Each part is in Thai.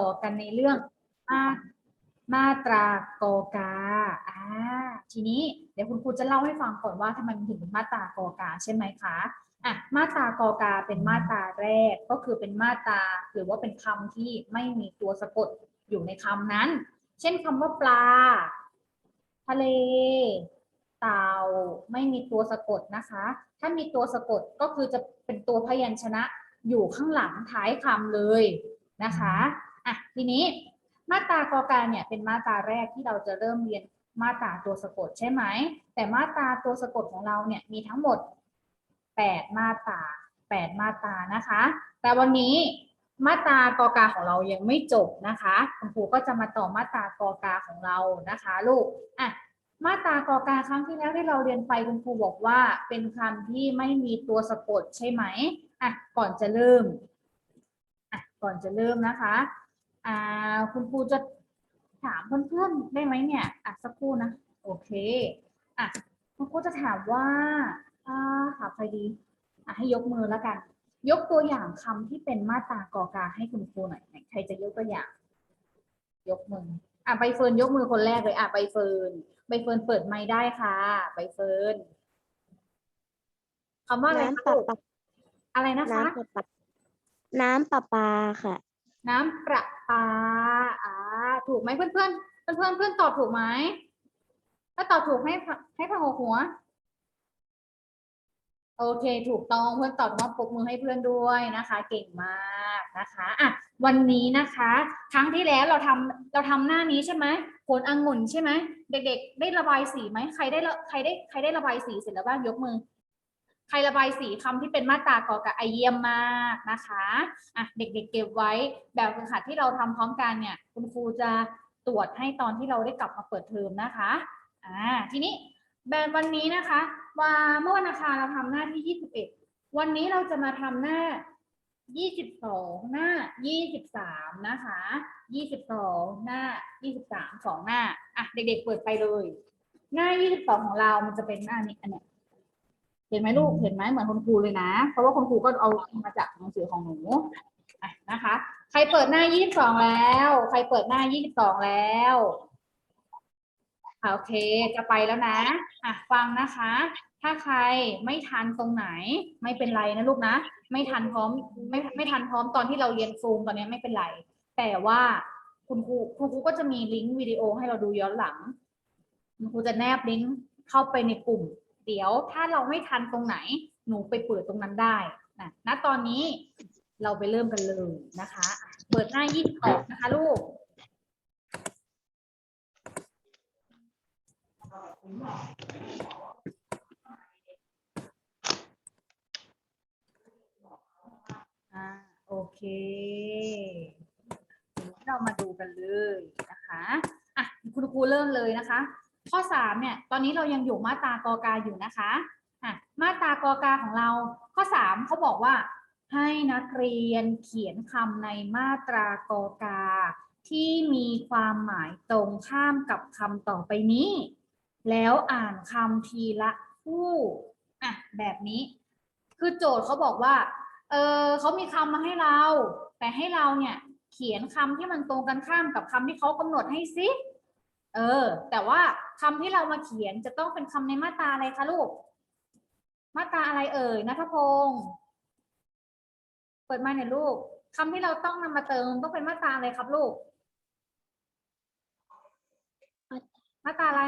ต่อกันในเรื่องมามาตรากอกาอ่าทีนี้เดี๋ยวคุณครูจะเล่าให้ฟังก่อนว่าทำไมมันถึงเป็นมาตรากอกาใช่ไหมคะอะมาตรากอกาเป็นมาตราแรกก็คือเป็นมาตราหรือว่าเป็นคำที่ไม่มีตัวสะกดอยู่ในคำนั้น เช่นคำว่าปลา ทะเล เต่าไม่มีตัวสะกดนะคะ ถ้ามีตัวสะกดก็คือจะเป็นตัวพยัญชนะอยู่ข้างหลังท้ายคำเลยนะคะ อะทีนี้มาตรากอการเนี่ยเป็นมาตราแรกที่เราจะเริ่มเรียนมาตราตัวสะกดใช่ไหม แต่มาตราตัวสะกดของเราเนี่ยมีทั้งหมด 8 มาตรา 8 มาตรานะคะ แต่วันนี้มาตรากอกาของเรายังไม่จบนะคะคุณครูก็จะมาต่อมาตรากอกาของเรานะคะ ลูกอะมาตรากอกาครั้งที่แล้วที่เราเรียนไปคุณครูบอกว่าเป็นคำที่ไม่มีตัวสะกดใช่ไหมอะก่อนจะเริ่มอะก่อนจะเริ่มนะคะ อ่าคุณครูจะถามเพื่อนๆได้ไหมเนี่ยอะสักครู่นะ โอเคอะคุณครูจะถามว่าอ่าหาใครดีอะให้ยกมือแล้วกัน ยกตัวอย่างคำที่เป็นมาตรากอกาให้คุณครูหน่อยไหนใครจะยกตัวอย่าง ยกมืออะใบเฟิร์นยกมือคนแรกเลยอะใบเฟิร์นใบเฟิร์นเปิดไมค์ได้ค่ะใบเฟิร์นคำว่าอะไรน้ำคะประลูกปาอะไรนะคะ น้ำประปาน้ำประปาค่ะ น้ำประปาอ่าถูกไหมเพื่อนเพื่อนเพื่อนเพื่อนเพื่อนตอบถูกไหมถ้าตอบถูกให้ให้พังหัว โอเค ถูกต้องเพื่อนตอบว่าปรบมือให้เพื่อนด้วยนะคะ เก่งมากนะคะอะวันนี้นะคะ ครั้งที่แล้วเราทำเราทำหน้านี้ใช่ไหมผลองุ่นใช่ไหมเด็ก ๆ ได้ระบายสีไหมใครได้ใครได้ใครได้ระบายสีเสร็จแล้วบ้างยกมือ ใครระบายสีคำที่เป็นมาตรากอกับไอเยี่ยมมากนะคะอะเด็กๆเก็บไว้แบบฝึกหัดที่เราทำพร้อมกันเนี่ย คุณครูจะตรวจให้ตอนที่เราได้กลับมาเปิดเทอมนะคะอ่าทีนี้แบบวันนี้นะคะว่าเมื่อวันอังคารเราทำหน้าที่ 21 วันนี้เราจะมาทำหน้า 22 หน้า 23 นะคะ 22 หน้า 23 สองหน้า อะ เด็กๆ เปิดไปเลย หน้า 22 ของเรา มันจะเป็นหน้านี้อันเนี้ย เห็นไหมลูกเห็นไหมเหมือนคุณครูเลยนะ เพราะว่าคุณครูก็เอามาจากหนังสือของหนูอะนะคะ ใครเปิดหน้า22แล้ว ใครเปิดหน้า22แล้วอะโอเคจะไปแล้วนะอะฟังนะคะ ถ้าใครไม่ทันตรงไหน ไม่เป็นไรนะลูกนะ ไม่ทันพร้อมไม่ไม่ทันพร้อมตอนที่เราเรียนซูมตอนนี้ไม่เป็นไร แต่ว่าคุณครูคุณครูก็จะมีลิงก์วิดีโอให้เราดูย้อนหลังคุณครูจะแนบลิงก์เข้าไปในกลุ่ม เดี๋ยวถ้าเราไม่ทันตรงไหน หนูไปเปิดตรงนั้นได้นะณตอนนี้เราไปเริ่มกันเลยนะคะ เปิดหน้ายี่สิบสองนะคะลูกอ่าโอเคเดี๋ยวเรามาดูกันเลยนะคะอะคุณครูเริ่มเลยนะคะ ข้อสามเนี่ยตอนนี้เรายังอยู่มาตรากอกาอยู่นะคะอะมาตรากอกาของเราข้อสามเขาบอกว่า ให้นักเรียนเขียนคำในมาตรากอกา ที่มีความหมายตรงข้ามกับคำต่อไปนี้ แล้วอ่านคำทีละคู่อะแบบนี้ คือโจทย์เขาบอกว่าเออเขามีคำมาให้เรา แต่ให้เราเนี่ยเขียนคำที่มันตรงกันข้ามกับคำที่เขากำหนดให้สิ เออ แต่ว่าคำที่เรามาเขียนจะต้องเป็นคำในมาตราอะไรคะลูก มาตราอะไรเอ่ยนัทพงศ์เปิดมาหน่อยลูกคำที่เราต้องนำมาเติมต้องเป็นมาตราอะไรครับลูก มาตราอะไร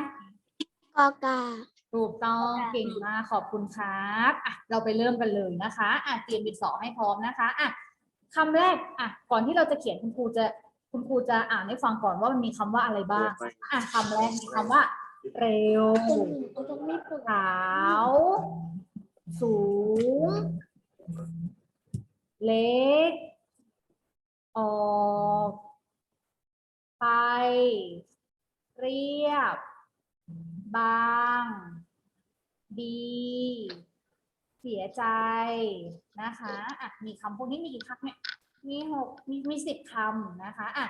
กอกาถูกต้องเก่งมากขอบคุณครับอะเราไปเริ่มกันเลยนะคะอะเตรียมดินสอให้พร้อมนะคะอะคำแรกอะก่อนที่เราจะเขียนคุณครูจะ คุณครูจะอ่านให้ฟังก่อนว่ามันมีคำว่าอะไรบ้าง อะคำแรกมีคำว่า เร็ว ขาว สูง เล็ก ออกไป เรียบ บาง ดี เสียใจนะคะ อะ มีคำพวกนี้มีกี่คำเนี่ย มีหกมีมีสิบคำนะคะอะ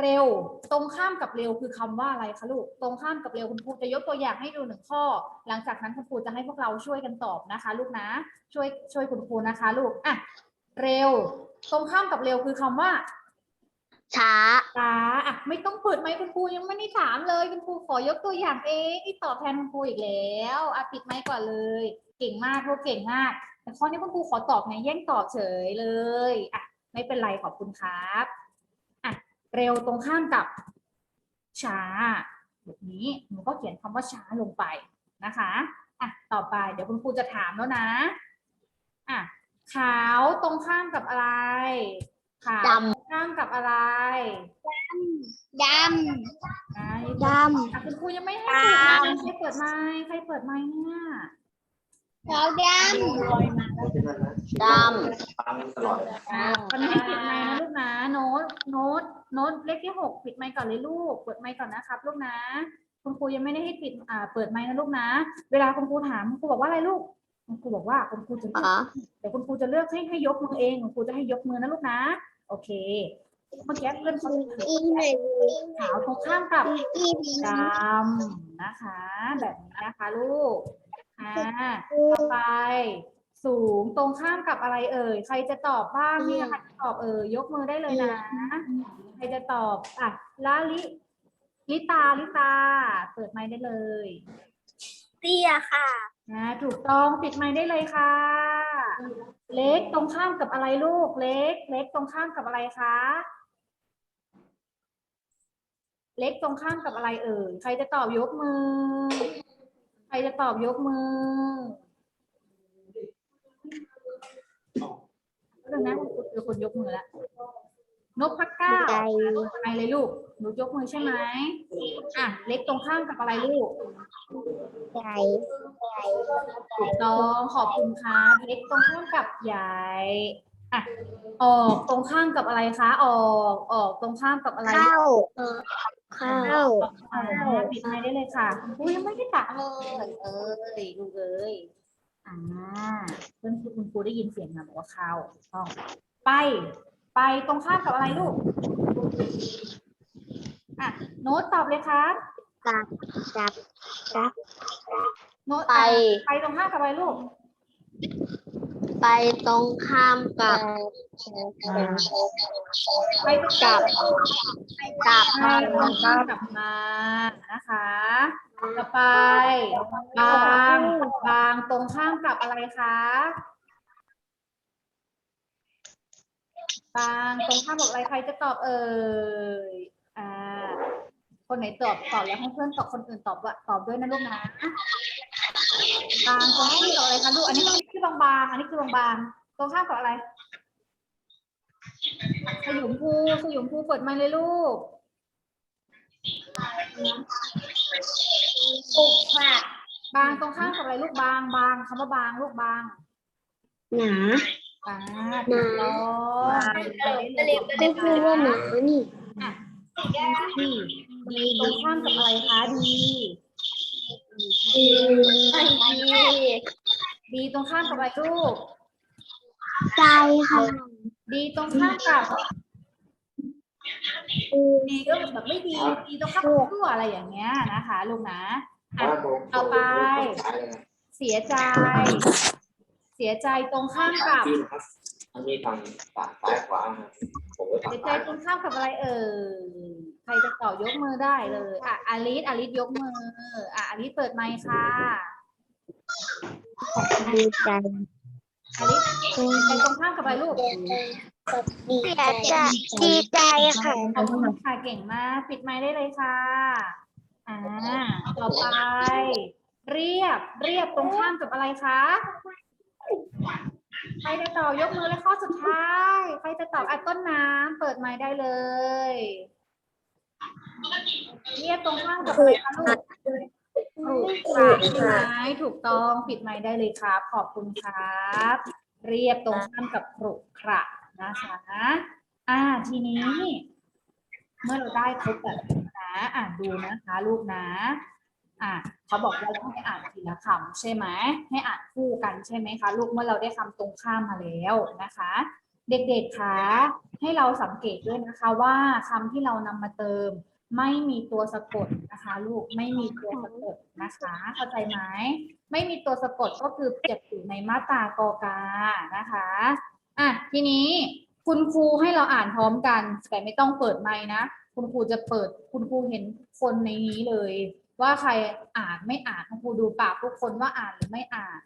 เร็วตรงข้ามกับเร็วคือคำว่าอะไรคะลูกตรงข้ามกับเร็วคุณครูจะยกตัวอย่างให้ดูหนึ่งข้อ หลังจากนั้นคุณครูจะให้พวกเราช่วยกันตอบนะคะ ลูกนะ ช่วยช่วยคุณครูนะคะ ลูกอะเร็ว ตรงข้ามกับเร็วคือคำว่า ช้าช้าอะไม่ต้องเปิดไมค์คุณครูยังไม่ได้ถามเลยคุณครูขอยกตัวอย่างเองที่ตอบแทนคุณครูอีกแล้วอะปิดไมค์ก่อนเลย เก่งมากลูกเก่งมากแต่ข้อนี้คุณครูขอตอบไงแย่งตอบเฉยเลยอะ ไม่เป็นไรขอบคุณครับอะเร็วตรงข้ามกับช้าแบบนี้หนูก็เขียนคำว่าช้าลงไปนะคะอะต่อไปเดี๋ยวคุณครูจะถามแล้วนะอะขาวตรงข้ามกับอะไรขาวดำ ตรงข้ามกับอะไรดอะำดอะคุณครูยังไม่ให้ดำใครเปิดไมค์ใครเปิดไมค์เนี่ยำ ขาวดดำฟังตลอดเลยอะตอนนี้ให้ปิดไมค์นะลูกนะ โน้ต โน้ต โน้ตเลขที่หกปิดไมค์ก่อนเลยลูก เปิดไมค์ก่อนนะครับลูกนะ คุณครูยังไม่ได้ให้ปิด อ่า เปิดไมค์นะลูกนะ เวลาคุณครูถามคุณครูบอกว่าอะไรลูก คุณครูบอกว่าคุณครูจะำเลือ๋ออกเดี๋ยวคุณครูจะเลือกให้ให้ยกมือเอง คุณครูจะให้ยกมือนะลูกนะ โอเค เมื่อกี้เพื่อนเขาอีหนึ่งขาวตรงข้ามกับอีหนึ่งดำนะคะ แบบนี้นะคะลูก อ่าต่อไป สูงตรงข้ามกับอะไรเอ่ย ใครจะตอบบ้างมีใครจะตอบเอ่ย ยกมือได้เลยนะ ใครจะตอบ อะลาลิ ลิตา ลิตา เปิดไมค์ได้เลย เตี้ยค่ะนะถูกต้องปิดไมค์ได้เลยค่ะ เล็กตรงข้ามกับอะไรลูก เล็ก เล็กตรงข้ามกับอะไรคะ เล็กตรงข้ามกับอะไรเอ่ย ใครจะตอบยกมือ ใครจะตอบยกมือเรื่องนะคุณคือคนยกมือแล้วนพเก้าใจไปเลยลูกหนูยกมือใช่ไหมอะเล็กตรงข้ามกับอะไรลูกใจถูกต้องขอบคุณครับเล็กตรงข้ามกับใหญ่ อะออกตรงข้ามกับอะไรคะ ออกออกตรงข้ามกับอะไร เข้าเข้าอ่าปิดไมค์ได้เลยค่ะคุณครูยังไม่ได้ถามเลยเอ้ยลูกเอ้ยอ่าเพื่อนคุณครูได้ยินเสียงนะบอกว่าเข้าถูกต้องไป ไปตรงข้ามกับอะไรลูกอะโน้ตตอบเลยครับจับจับจับโน้ตไปไปตรงข้ามกับอะไรลูก ไปตรงข้ามกับไปตรงกลับกลับไปตรงข้ามกับมานะคะ ต่อไป บาง บางตรงข้ามกับอะไรคะ บางตรงข้ามกับอะไรใครจะตอบเอ่ย อ่า คนไหนตอบตอบแล้วให้เพื่อนตอบคนอื่นตอบว่าตอบด้วยนะลูกนะ บางตรงข้ามกับอะไรคะลูกอันนี้คือบางบางๆอันนี้คือบางบางๆตรงข้ามกับอะไร สยุมภูสยุมภูเปิดไมค์เลยลูกปุกค่ะบางตรงข้ามกับอะไรลูกบางบางคำว่าบางลูกบางหนาอ่าถูกต้องก็คือว่าหนานี่ดีดีตรงข้ามกับอะไรคะดี ดีดีดีตรงข้ามกับอะไรลูกใจค่ะดีตรงข้ามกับดีก็แบบไม่ดีดีตรงข้ามกับชั่วอะไรอย่างเงี้ยนะคะลูกนะอะเอาไป เสียใจ เสียใจตรงข้ามกับ มันมีทางฝั่งซ้ายขวาครับผมก็ฝั่เสีงยใจซ้ายตรงข้ามกับอะไรเอ่ยใครจะตอบยกมือได้เลยอะอาลิสอาลิสยกมืออะอาลิสเปิดไมค์ค่ะดีใจอาลิสใจตรงข้ามกับอะไรลูกดีใจดีใจค่ะขอบคุณค่ะเก่งมากปิดไมค์ได้เลยค่ะอ่าต่อไป เรียบเรียบตรงข้ามกับอะไรคะ ใครจะตอบยกมือเลยข้อสุดท้าย ใครจะตอบอะต้นน้ำเปิดไมค์ได้เลยเรียบตรงข้ามกับอะไรคะลูกถูกค่ะใช่ไหมถูกต้องปิดไมค์ได้เลยครับ ขอบคุณครับ เรียบตรงข้ามกับขรุขระนะคะอ่าทีนี้ เมื่อเราได้ครบแบบนี้นะอ่านดูนะคะ ลูกนะ อะเขาบอกว่าเราให้อ่านทีละคำใช่ไหมให้อ่านคู่กันใช่ไหมคะ ลูกเมื่อเราได้คำตรงข้ามมาแล้วนะคะ เด็กๆคะให้เราสังเกตด้วยนะคะว่าคำที่เรานำมาเติม ไม่มีตัวสะกดนะคะ ลูกไม่มีตัวสะกดนะคะ เข้าใจไหมไม่มีตัวสะกดก็คือจะอยู่ในมาตรากอกานะคะอะทีนี้คุณครูให้เราอ่านพร้อมกัน แต่ไม่ต้องเปิดไมค์นะ คุณครูจะเปิดคุณครูเห็นคนในนี้เลย ว่าใครอ่านไม่อ่านคุณครูดูปากทุกคนว่าอ่านหรือไม่อ่าน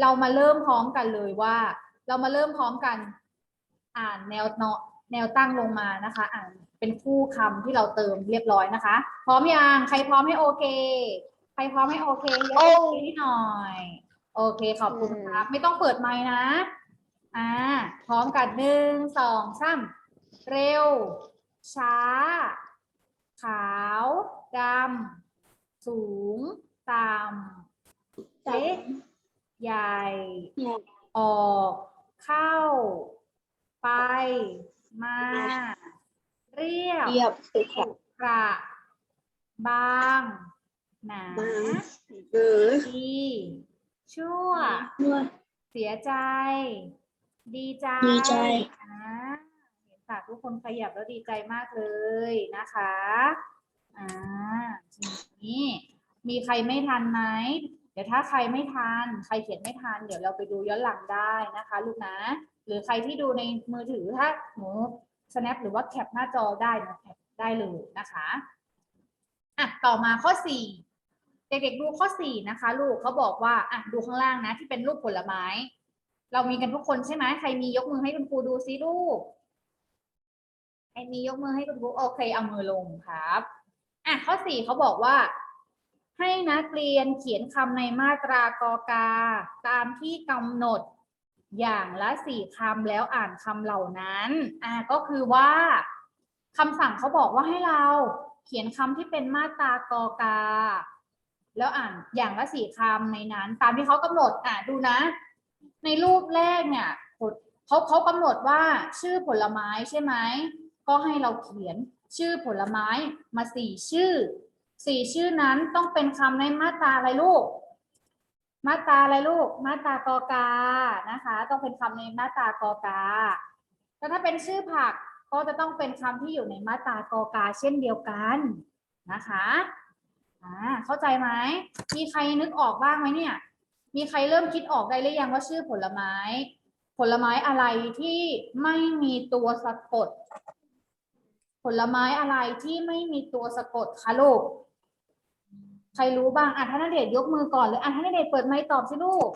เรามาเริ่มพร้อมกันเลยว่า เรามาเริ่มพร้อมกัน อ่านแนวเนาะแนวตั้งลงมานะคะ อ่านเป็นคู่คำที่เราเติมเรียบร้อยนะคะ พร้อมยังใครพร้อมให้โอเค ใครพร้อมให้โอเคยกมือให้หน่อย โอเคขอบคุณครับ ไม่ต้องเปิดไมค์นะอ่าพร้อมกันหนึ่งสองสามเร็ว ช้า ขาวดำ สูง ต่ำเล็กใหญ่ ออก เข้า ไป มา เรียบเรียบสุดขรุขระบาง หนาเออดีชั่ว เสียใจ ดีใจดีใจอ่าเห็นปากทุกคนขยับแล้วดีใจมากเลยนะคะ อ่าทีนี้มีใครไม่ทันไหมเดี๋ยวถ้าใครไม่ทันใครเขียนไม่ทันเดี๋ยวเราไปดูย้อนหลังได้นะคะ ลูกนะ หรือใครที่ดูในมือถือถ้าหนู snap หรือว่าแคปหน้าจอได้นะแคปได้เลยนะคะอะต่อมาข้อสี่เด็กๆดูข้อสี่นะคะ ลูกเขาบอกว่าอะดูข้างล่างนะ ที่เป็นรูปผลไม้ เรามีกันทุกคนใช่ไหมใครมียกมือให้คุณครูดูซิลูกใครมียกมือให้คุณครูโอเคเอามือลงครับ อะข้อสี่เขาบอกว่า ให้นักเรียนเขียนคำในมาตรากอกา ตามที่กำหนดอย่างละสี่คำแล้วอ่านคำเหล่านั้นอะก็คือว่าคำสั่งเขาบอกว่าให้เราเขียนคำที่เป็นมาตรากอกา แล้วอ่านอย่างละสี่คำในนั้น ตามที่เขากำหนดอะดูนะ ในรูปแรกเนี่ยเขาเขากำหนดว่าชื่อผลไม้ใช่ไหมก็ให้เราเขียน ชื่อผลไม้มาสี่ชื่อสี่ชื่อนั้นต้องเป็นคำในมาตราอะไรลูก มาตราอะไรลูก มาตรากอกานะคะ ต้องเป็นคำในมาตรากอกาแล้วถ้าเป็นชื่อผักก็จะต้องเป็นคำที่อยู่ในมาตรากอกาเช่นเดียวกันนะคะอ่าเข้าใจไหมมีใครนึกออกบ้างไหมเนี่ย มีใครเริ่มคิดออกได้หรือยังว่าชื่อผลไม้ ผลไม้อะไรที่ไม่มีตัวสะกด ผลไม้อะไรที่ไม่มีตัวสะกดคะลูก ใครรู้บ้างอะธนเดชยกมือก่อนเลยอะธนเดชเปิดไมค์ตอบสิลูก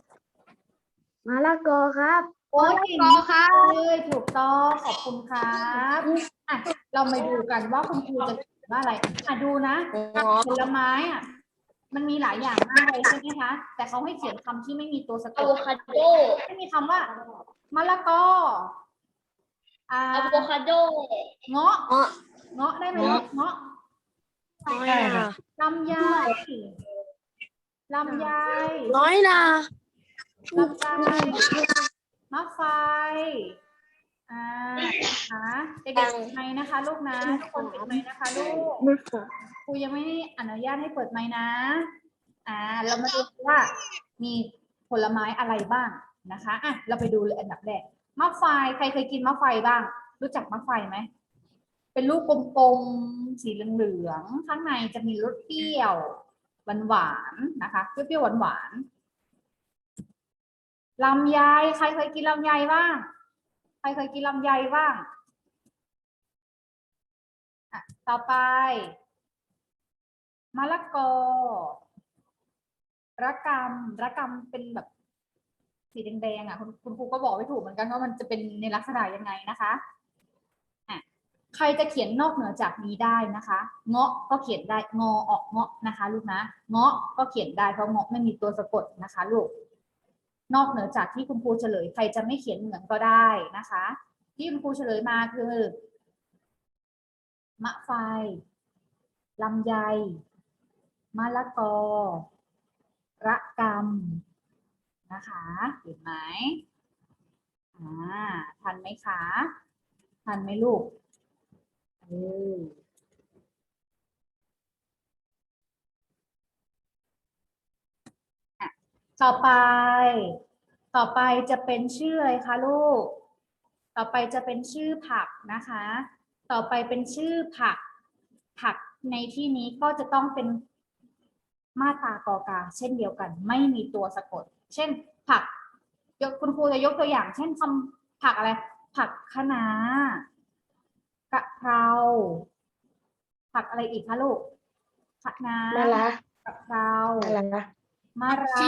มะละกอครับโอ้ยเก่งมากเลยถูกต้องขอบคุณครับอะเรามาดูกันว่าคุณครูจะเขียนว่าอะไรอะดูนะผลไม้อะมันมีหลายอย่างมากเลยใช่ไหมคะ แต่เขาให้เขียนคำที่ไม่มีตัวสะกอะดโวคาโดไม่มีคำว่ามะละกอ อ่าอะโวคาโด เงาะ เงาะ เงาะได้ไหมลูกเงาะน้อยนะลำไยลำไยน้อยนะลำไยมะไฟ อ่านะคะเด็กๆเปิดไมค์นะคะ ลูกนะ ทุกคนปิดไมค์นะคะลูก มะเขือครูยังไม่อนุญาตให้เปิดไมค์นะ อ่า เรามาดูว่ามีผลไม้อะไรบ้างนะคะ อะ เราไปดูเลยอันดับแรก มะไฟใครเคยกินมะไฟบ้าง รู้จักมะไฟไหม เป็นลูกกลมๆ สีเหลืองๆ ข้างในจะมีรสเปรี้ยวหวานๆนะคะ เปรี้ยวๆหวานๆลำไยใครเคยกินลำไยบ้าง ใครเคยกินลำไยบ้างอะต่อไปมะละกอระกำระกำเป็นแบบ สีแดงๆอะคุณคุณครูก็บอกไม่ถูกเหมือนกันว่ามันจะเป็นในลักษณะยังไงนะคะอะใครจะเขียนนอกเหนือจากนี้ได้นะคะ เงาะก็เขียนได้งอออกเงาะนะคะลูกนะ เงาะก็เขียนได้เพราะเงาะไม่มีตัวสะกดนะคะลูก นอกเหนือจากที่คุณครูเฉลย ใครจะไม่เขียนเหมือนก็ได้นะคะ ที่คุณครูเฉลยมาคือ มะไฟลำไยมะละกอ ระกำ นะคะเห็นไหมอ่าทันไหมคะ ทันไหมลูกเอออะต่อไป ต่อไปจะเป็นชื่ออะไรคะลูก ต่อไปจะเป็นชื่อผักนะคะ ต่อไปเป็นชื่อผัก ผักในที่นี้ก็จะต้องเป็นมาตรากอกาเช่นเดียวกัน ไม่มีตัวสะกด เช่น ผักยกคุณครูจะยกตัวอย่าง เช่นคำผักอะไร ผักคะน้ากะเพราผักอะไรอีกคะลูกคะน้ามะละกะเพรามะละมะระ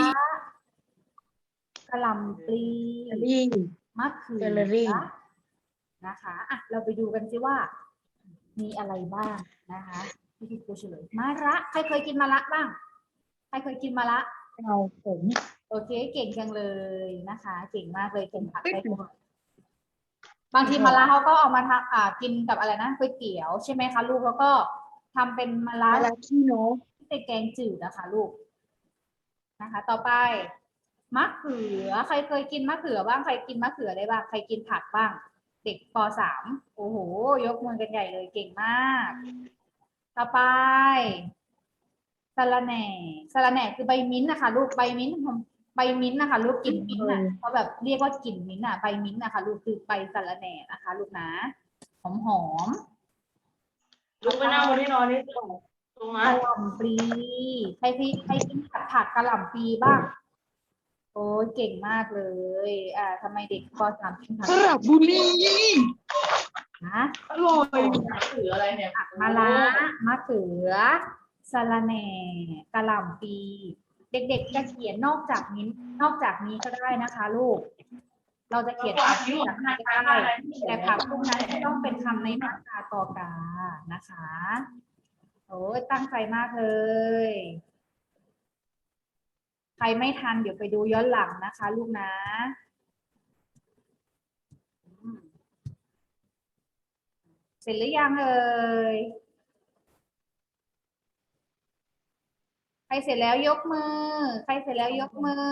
กะหล่ำปลีลี่มะเขืเซลอรี่อนะคะอะเราไปดูกันสิว่า มีอะไรบ้างนะคะที่คุณครูเฉลยมะระใครเคยกินมะระบ้าง ใครเคยกินมะระเราผม โอเค เก่งจังเลยนะคะ เก่งมากเลยเก่งผักได้หมดบางทีมะระเขาก็เอามาทำอ่ากินกับอะไรนะก๋วยเตี๋ยวใช่ไหมคะลูกแล้วก็ทำเป็นมะระมะละขี้นกที่เป็นแกงจืดนะคะลูกนะคะ ต่อไปมะเขือ ใครเคยกินมะเขือบ้างใครกินมะเขือได้บ้างใครกินผักบ้าง เด็กปสามโอ้โห ยกมือกันใหญ่เลยเก่งมาก ต่อไปสะระแหน่สะระแหน่คือใบมิ้นท์นะคะ ลูกใบมิ้นท์ของ ใบมิ้นท์นะคะลูกกลิ่นมิ้นท์น่ะเขาแบบเรียกว่ากลิ่นมิ้นท์อะใบมิ้นท์นะคะลูกคือใบสะระแหน่นะคะ ลูกนะหอมหอมๆลุกไปนั่งบนที่นอนนี่ตรงตรงกนั้นระหล่ำปลีใครที่ใครกินผัดผักกระหล่ำปลีบ้าง โอ้ยเก่งมากเลย อ่าทำไมเด็กปสามกินผักสระบุรีนะอร่อยหรืออะไรเนี่ยผักมะระมะเขือสะระแหน่กระหล่ำปลี เด็กๆ จะเขียนนอกจากนี้นอกจากนี้ก็ได้นะคะลูก เราจะเขียนผักจากไหนก็ได้แต่ผักพวกนั้นต้องเป็นคำในมาตรากอกานะคะโอ้ยตั้งใจมากเลย ใครไม่ทันเดี๋ยวไปดูย้อนหลังนะคะ ลูกนะอืมเสร็จหรือยังเอ่ย ใค รเสร็จแล้วยกมือ ใครเสร็จแล้วยกมือ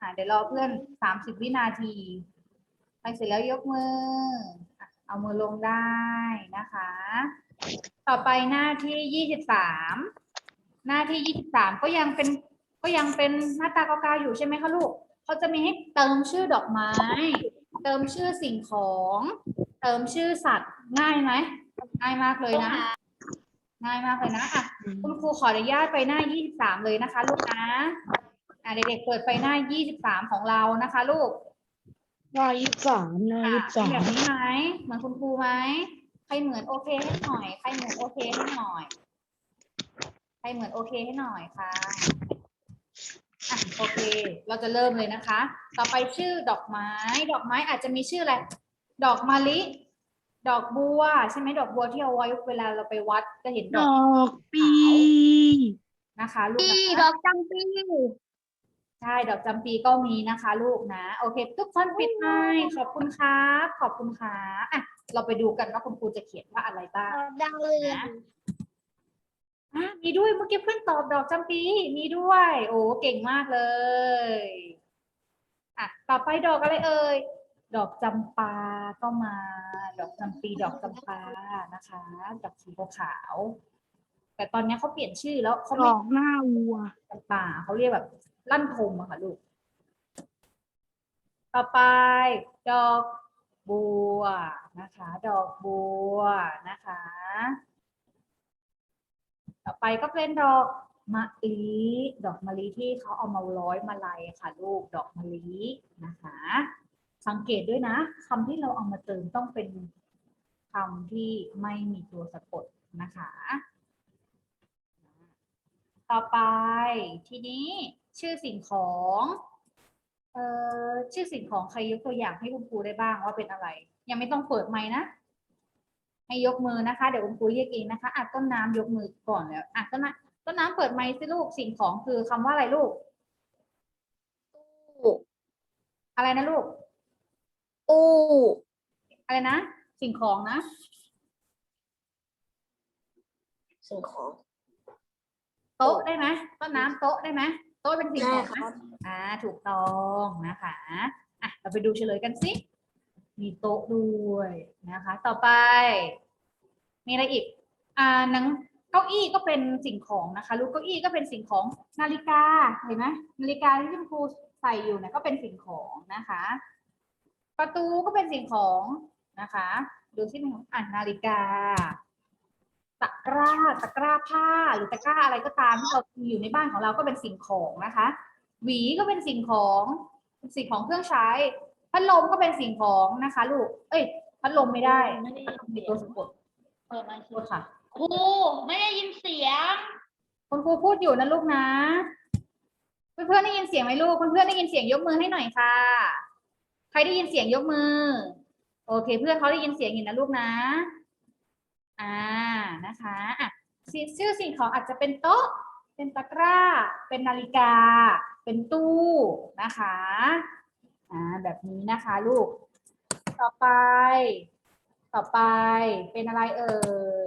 อ่าเดี๋ยวรอเพื่อนสามสิบวินาที ใครเสร็จแล้วยกมือ เอามือลงได้นะคะ ต่อไปหน้าที่ยี่สิบสามหน้าที่ยี่สิบสามก็ยังเป็นก็ยังเป็นหน้าตาก่าๆอยู่ใช่ไหมคะลูกเขาจะมีให้เติมชื่อดอกไม้ เติมชื่อสิ่งของ เติมชื่อสัตว์ง่ายไหมง่ายมากเลยนะ ง่ายมากเลยนะอะคุณครูขออนุญาตไปหน้ายี่สิบสามเลยนะคะ ลูกนะอะเด็กๆเปิดไปหน้ายี่สิบสามของเรานะคะ ลูกหน้ายี่สิบสามหน้าอะยี่สิบสาเป็นแบมบนี้ไหมเหมือนคุณครูไหมใครเหมือนโอเคให้หน่อย ใครเหมือนโอเคให้หน่อย ใครเหมือนโอเคให้หน่อยค่ะอะโอเค เราจะเริ่มเลยนะคะ ต่อไปชื่อดอกไม้ ดอกไม้อาจจะมีชื่ออะไร ดอกมะลิ ดอกบัวใช่ไหมดอกบัวที่เอาไว้เวลาเราไปวัดจะเห็นดดอกอกปีนะคะลูกปีนะดคะอกจำปีใช่ดอกจำปีก็มีนะคะ ลูกนะ โอเค ทุกคนปิดไมค์ขอบคุณครับขอบคุณครับอะเราไปดูกันว่าคุณครูจะเขียนว่าอะไรบ้างดาวเรืองอะมีด้วยเมื่อกี้เพื่อนตอบดอกจำปีมีด้วย โอ้เก่งมากเลย อะ ต่อไปดอกอะไรเอ่ย ดอกจำปาก็มา ดอกจำปีดอกจำปานะคะ ดอกสีขาวๆแต่ตอนนี้เขาเปลี่ยนชื่อแล้วเขาดไม่อกหน้าวัว จำป่าเขาเรียกแบบลั่นทมอะค่ะลูก ต่อไป ดอกบัวนะคะ ดอกบัวนะคะ ต่อไปก็เป็นดอกมะลิ ดอกมะลิที่เขาเอามาร้อยมาลัยค่ะ ลูก ดอกมะลินะคะ สังเกตด้วยนะคำที่เราเอามาเติมต้องเป็นคำที่ไม่มีตัวสะกดนะคะ ต่อไปทีนี้ชื่อสิ่งของเอ่อชื่อสิ่งของใครยกตัวอย่างให้คุณครูได้บ้างว่าเป็นอะไร ยังไม่ต้องเปิดไมค์นะให้ยกมือนะคะ เดี๋ยวคุณครูเรียกเองนะคะอะต้นน้ำยกมือก่อนแล้วอะต้นน้ำต้นน้ำเปิดไมค์สิลูกสิ่งของคือคำว่าอะไรลูกอะไรนะลูก ตู้ อะไรนะ สิ่งของนะ สิ่งของ โต๊ะได้ไหมต้นน้ำโต๊ะได้ไหมโต๊ะเป็นสิ่งของได้ครันะบ อ่า ถูกต้องนะคะอะเราไปดูเฉลยกันสิมีโต๊ะด้วยนะคะ ต่อไป มีอะไรอีก อ่าหนังเก้าอี้ก็เป็นสิ่งของนะคะลูกเก้าอี้ก็เป็นสิ่งของนาฬิกาเห็นไหมนาฬิกาที่คุณครูใส่อยู่เนี่ยก็เป็นสิ่งของนะคะ ประตูก็เป็นสิ่งของนะคะ ดูที่มันอ่านนาฬิกา ตะกร้า ตะกร้าผ้า หรือตะกร้าอะไรก็ตามที่เรามีอยู่ในบ้านของเราก็เป็นสิ่งของนะคะ หวีก็เป็นสิ่งของเป็นสิ่งของเครื่องใช้ พัดลมก็เป็นสิ่งของนะคะ ลูก เอ้ย พัดลมไม่ได้ไม่ได้ยินมีเสียตัวงสะกดเปิดมาโทษค่ะครูไม่ได้ยินเสียง คุณครูพูดอยู่นะลูกนะ เพื่อนๆได้ยินเสียงไหมลูก เพื่อนๆได้ยินเสียงยกมือให้หน่อยค่ะ ใครได้ยินเสียงยกมือ โอเค เพื่อนเขาได้ยินเสียงอยู่นะลูกนะ อ่านะคะอะชื่อสิ่งของอาจจะเป็นโต๊ะ เป็นตะกร้า เป็นนาฬิกา เป็นตู้นะคะอ่าแบบนี้นะคะลูก ต่อไป ต่อไปเป็นอะไรเอ่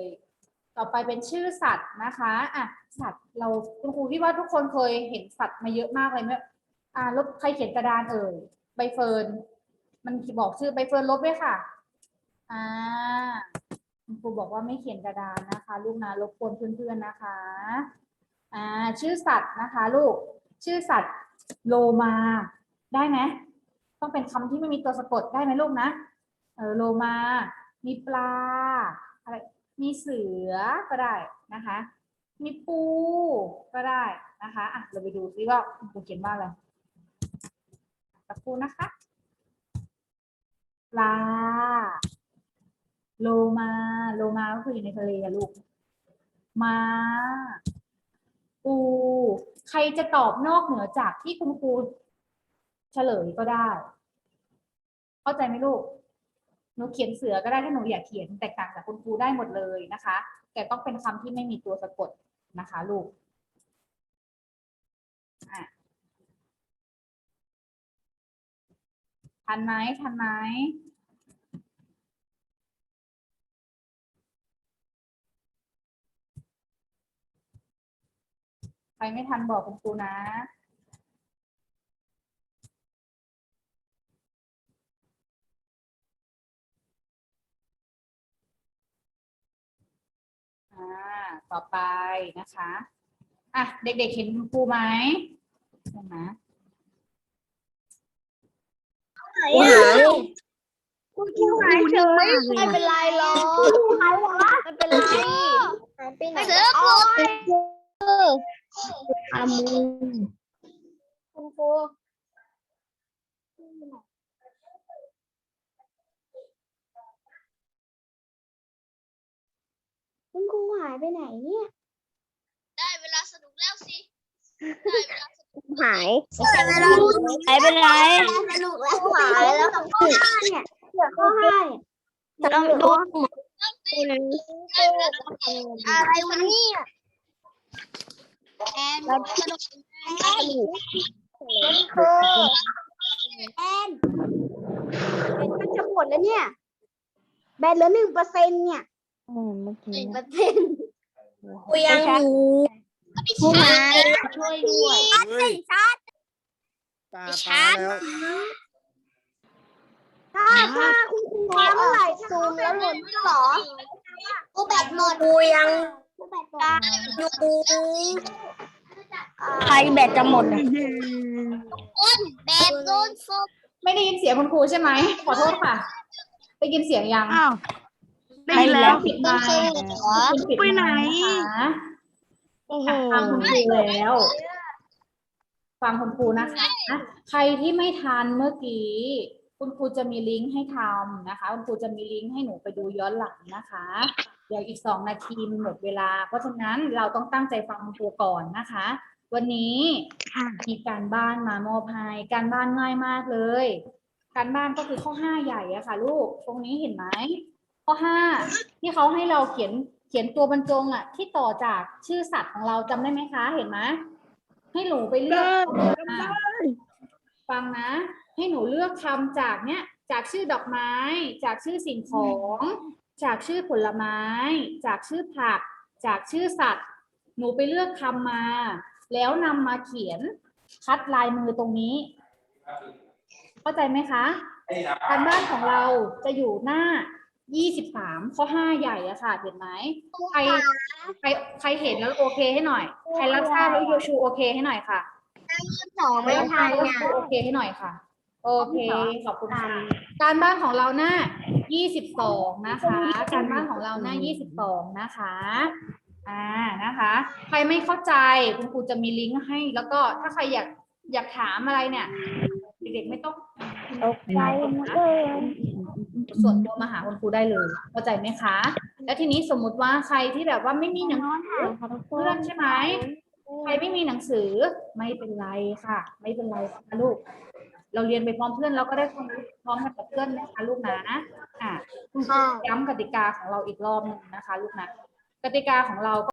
ยต่อไปเป็นชื่อสัตว์นะคะอะสัตว์เราคุณครูคิดว่าทุกคนเคยเห็นสัตว์มาเยอะมากเลยไหมอ่าลบใครเขียนกระดานเอ่ยใบเฟิร์น มันบอกชื่อใบเฟิร์นลบด้วยค่ะ อ่าคุณครูบอกว่าไม่เขียนกระดานนะคะ ลูกนะรบกวนเพื่อนๆนะคะ อ่า ชื่อสัตว์นะคะ ลูก ชื่อสัตว์โลมา ได้ไหมต้องเป็นคำที่ไม่มีตัวสะกดได้ไหมลูกนะ เออโลมา มีปลา อะไร มีเสือก็ได้นะคะ มีปูก็ได้นะคะ อะ เราไปดูซิว่าคุณครูเขียนว่าอะไรสักครู่นะคะ ปลา โลมา โลมาก็คืออยู่ในทะเลอะลูกมาปู ใครจะตอบนอกเหนือจากที่คุณครูเฉลยก็ได้ เข้าใจไหมลูก หนูเขียนเสือก็ได้ถ้าหนูอยากเขียนแตกต่างจากคุณครูได้หมดเลยนะคะ แต่ต้องเป็นคำที่ไม่มีตัวสะกดนะคะ ลูกอะ ทันไหมทันไหมใครไม่ทันบอกคุณครูนะอ่าต่อไปนะคะ อะ เด็กๆเห็นคุณครูไหมเห็นไหม คุณครูหายเฉยไม่เป็นไรหรอกไม่เป็นไรหายไปไหนเสือปูอามูคุณครูคุณครูหายไปไหนเนี่ย ได้เวลาสนุกแล้วสิ ได้เวลาสนุก หายหายไปไหนหายไปไหนสนุกแล้วหายแล้วกับข้อห้าเนี่ยเหลือข้อห้าเนี่ยเราโดนแล้วสิได้เวลาสนุกอะไรวะเนี่ยแอนสนุกสนุกคือแอนแบนก็จะหมดแล้วเนี่ย แบนเหลือหนึ่งเปอร์เซ็นต์เนี่ยหนึ่งเปอร์เซ็นต์กูยังอยู่ ผู้มาช่วยด้วยตาตาแล้ว ถ้าถ้าคุณครูมาเมื่อไหร่ซูมแล้วหล่นหรอกูแบตหมดกูยังกูแบตหมดอยู่ใครแบตจะหมดอะอ้นแบบโดนฟบไม่ได้ยินเสียงคุณครูใช่ไหมขอโทษค่ะได้ยินเสียงยังอ้าวได้แล้วปิดไมาคุณปิดไปไหน อ้โหอะฟังคุณครูแล้ว ฟังคุณครูนะคะใครที่ไม่ทันเมื่อกี้ คุณครูจะมีลิงก์ให้ทำนะคะ คุณครูจะมีลิงก์ให้หนูไปดูย้อนหลังนะคะ เดี๋ยวอีกสองนาทีมันหมดเวลา เพราะฉะนั้นเราต้องตั้งใจฟังคุณครูก่อนนะคะ วันนี้ค่ะมีการบ้านมามอบให้การบ้านง่ายมากเลย การบ้านก็คือข้อห้าใหญ่อะค่ะ ลูก ตรงนี้เห็นไหมข้อห้าที่เขาให้เราเขียนเขียนตัวบรรจงอะที่ต่อจากชื่อสัตว์ของเราจำได้ไหมคะ เห็นไหมให้หนูไปเลือกอะฟังนะ ให้หนูเลือกคำจากเนี้ยจากชื่อดอกไม้ จากชื่อสิ่งของ จากชื่อผลไม้ จากชื่อผัก จากชื่อสัตว์ หนูไปเลือกคำมา แล้วนำมาเขียนคัดลายมือตรงนี้ เข้าใจไหมคะการบ้านของเราจะอยู่หน้า 23ข้อ5ใหญ่อะค่ะ เห็นไหมใครใครใครเห็นแล้วโอเคให้หน่อย ใครรับทราบแล้วโยชูโอเคให้หน่อยค่ะสองไม่ทันโยอะชูโอเคให้หน่อยค่ะ โอเค ขอบคุณค่ะการบ้านของเราหน้า22นะคะ การบ้านของเราหน้า22นะคะ อ่า นะคะ ใครไม่เข้าใจคุณครูจะมีลิงก์ให้ แล้วก็ถ้าใครอยากอยากถามอะไรเนี่ย เด็กๆไม่ต้องตกใจหมดเลย ส่วนตัวมาหาคุณครูได้เลย เข้าใจไหมคะ แล้วทีนี้สมมุติว่าใครที่แบบว่าไม่มีหนังสือเพื่อนใช่ไหมใครไม่มีหนังสือไม่เป็นไรค่ะ ไม่เป็นไรค่ะลูก เราเรียนไปพร้อมเพื่อนเราก็ได้ความรู้พร้อมกันกับเพื่อนนะคะลูกนะอะคุณครูย้ำกติกาของเราอีกรอบหนึงนะคะ ลูกนะกติกาของเราก็